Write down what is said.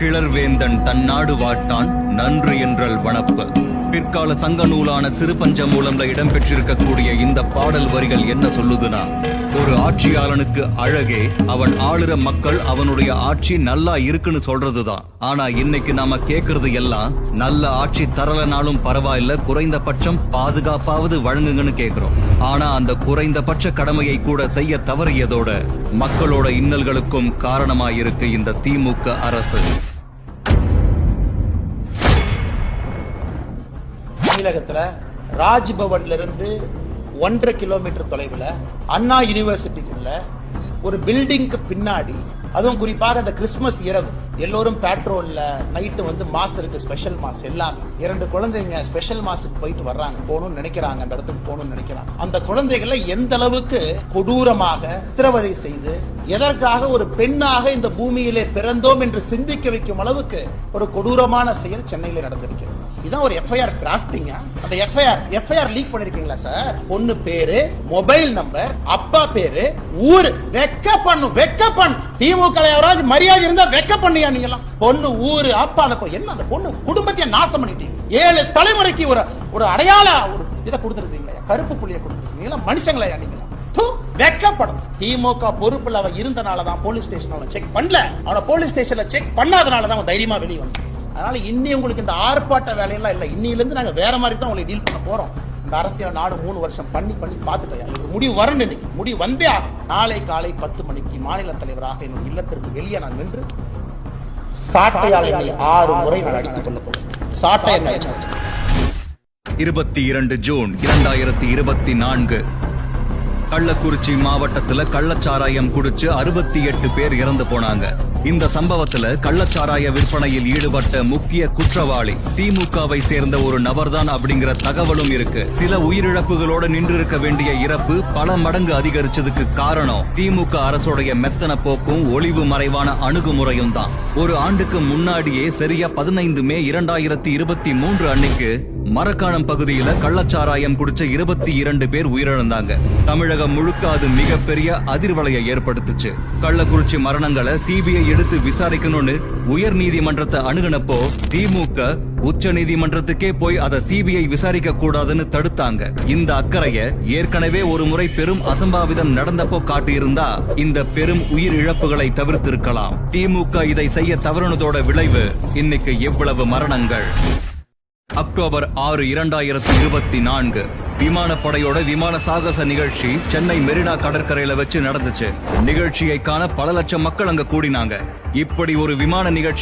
கிளர்வேந்தன் தன் நாடு வாட்டான் நன்று என்றல் வனப்பு பிற்கால சங்க நூலான சிறுபஞ்ச மூலம்ல இடம்பெற்றிருக்கக்கூடிய இந்த பாடல் வரிகள் என்ன சொல்லுதுன்னா ஒரு ஆட்சியாளனுக்கு அழகே அவன் ஆளுற மக்கள் அவனுடைய ஆட்சி நல்லா இருக்குன்னு சொல்றதுதான். ஆனா இன்னைக்கு நாம கேக்குறது எல்லாம் நல்ல ஆட்சி தரலனாலும் பரவாயில்ல குறைந்தபட்சம் பாதுகாப்பாவது வழங்குங்கன்னு கேக்குறோம். ஆனா அந்த குறைந்தபட்ச கடமையை கூட செய்ய தவறியதோட மக்களோட இன்னல்களுக்கும் காரணமாயிருக்கு இந்த திமுக அரசு. தமிழகத்துல ராஜ்பவன்லேருந்து ஒன்றரை கிலோமீட்டர் தொலைவில் அண்ணா யூனிவர்சிட்டிக்குள்ள ஒரு பில்டிங்க்கு பின்னாடி அதுவும் குறிப்பாக அந்த கிறிஸ்மஸ் இரவு எல்லோரும் பேட்ரோலில் நைட்டு வந்து மாஸ் இருக்கு ஸ்பெஷல் மாஸ் எல்லாமே. இரண்டு குழந்தைங்க ஸ்பெஷல் மாஸுக்கு போயிட்டு வர்றாங்க. போகணும்னு நினைக்கிறாங்க அந்த இடத்துக்கு போகணும்னு நினைக்கிறாங்க. அந்த குழந்தைகளை எந்த அளவுக்கு கொடூரமாக சித்திரவதை செய்து எதற்காக ஒரு பெண்ணாக இந்த பூமியிலே பிறந்தோம் என்று சிந்திக்க வைக்கும் அளவுக்கு ஒரு கொடூரமான செயல் சென்னையில் நடந்திருக்கிறது. இதான் ஒரு எஃப்ஐஆர் டிராஃப்டிங்க அந்த எஃப்ஐஆர் எஃப்ஐஆர் லீக் பண்ணிருக்கீங்களா சார் பொண்ணு பேரு மொபைல் நம்பர் அப்பா பேரு ஊரு. வெக்க பண்ணு வெக்க பண்ணு திமுக யாராவது மரியாதை இருந்தா வெக்க பண்ணியா இல்லையா நீங்க எல்லாம் பொண்ணு ஊரு அப்பா அந்த என்ன அந்த பொண்ணு? குடும்பத்தையே நாசம் பண்ணிட்டீங்க ஏழு தலைமுறைக்கு ஒரு ஒரு அடையாள ஒரு இதை கொடுத்துருக்கீங்களா கருப்பு புள்ளியை கொடுத்துருக்கீங்களா மனுஷங்களா நீங்க வெக்கப்படும். திமுக பொறுப்புல அவன் இருந்தனால தான் போலீஸ் ஸ்டேஷன் அவனை செக் பண்ணல. அவனை போலீஸ் ஸ்டேஷன்ல செக் பண்ணாதனால தான் அவன் தைரியமா வெளியே வந்தான். அதனால இன்னி உங்களுக்கு இந்த ஆர்ப்பாட்ட வேலையெல்லாம் இல்லை. இன்னில இருந்து நாங்க வேற மாதிரி தான் உங்களை டீல் பண்ண போறோம். இந்த அரசியல் நாடு மூணு வருஷம் பண்ணி பண்ணி பார்த்துட்டேன் ஒரு முடிவு வரணும் இன்னைக்கு. முடிவு வந்தே நாளை காலை பத்து மணிக்கு மாநில தலைவராக என்னுடைய இல்லத்திற்கு வெளியே நான் நின்று சாட்டையால் என்னை ஆறு முறை நான் அடித்துக் கொள்ளப்படும் சாட்டை என்ன இருபத்தி இரண்டு ஜூன் இரண்டாயிரத்தி இருபத்தி நான்கு. கள்ளக்குறிச்சி மாவட்டத்துல கள்ளச்சாராயம் குடிச்சு அறுபத்தி எட்டு பேர் இறந்து போனாங்க. இந்த சம்பவத்துல கள்ளச்சாராய விற்பனையில் ஈடுபட்ட முக்கிய குற்றவாளி. திமுகவை சேர்ந்த ஒரு நபர்தான் அப்படிங்கிற தகவலும் இருக்கு. சில உயிரிழப்புகளோட நின்று இருக்க வேண்டிய இறப்பு பல மடங்கு அதிகரிச்சதுக்கு காரணம் திமுக அரசுடைய மெத்தன போக்கும் ஒளிவு மறைவான அணுகுமுறையும் தான் ஒரு ஆண்டுக்கு முன்னாடியே சரியா பதினைந்து மே இரண்டாயிரத்தி இருபத்தி மூன்று அன்னைக்கு மரக்காணம் பகுதியில கள்ளச்சாராயம் குடிச்ச இருபத்தி இரண்டு பேர் உயிரிழந்தாங்க. தமிழகம் முழுக்க அது மிகப்பெரிய அதிர்வலையை ஏற்படுத்துச்சு. கள்ளக்குறிச்சி மரணங்களை சிபிஐ எடுத்து விசாரிக்கணும்னு உயர் நீதிமன்றத்தை அணுகுனப்போ திமுக உச்ச நீதிமன்றத்துக்கே போய் அதை சிபிஐ விசாரிக்க கூடாதுன்னு தடுத்தாங்க. இந்த அக்கறைய ஏற்கனவே ஒரு முறை பெரும் அசம்பாவிதம் நடந்தப்போ காட்டியிருந்தா இந்த பெரும் உயிர் இழப்புகளை தவிர்த்திருக்கலாம். திமுக இதை செய்ய தவறுனதோட விளைவு இன்னைக்கு எவ்வளவு மரணங்கள்? அக்டோபர் ஆறு இரண்டாயிரத்தி இருபத்தி நான்கு. விமானப்படையோட விமான சாகச நிகழ்ச்சி சென்னை மெரினா கடற்கரையில வச்சு நடந்துச்சு. நிகழ்ச்சியை காண பல லட்சம் மக்கள் அங்க கூடினாங்க. இப்படி ஒரு விமான நிகழ்ச்சி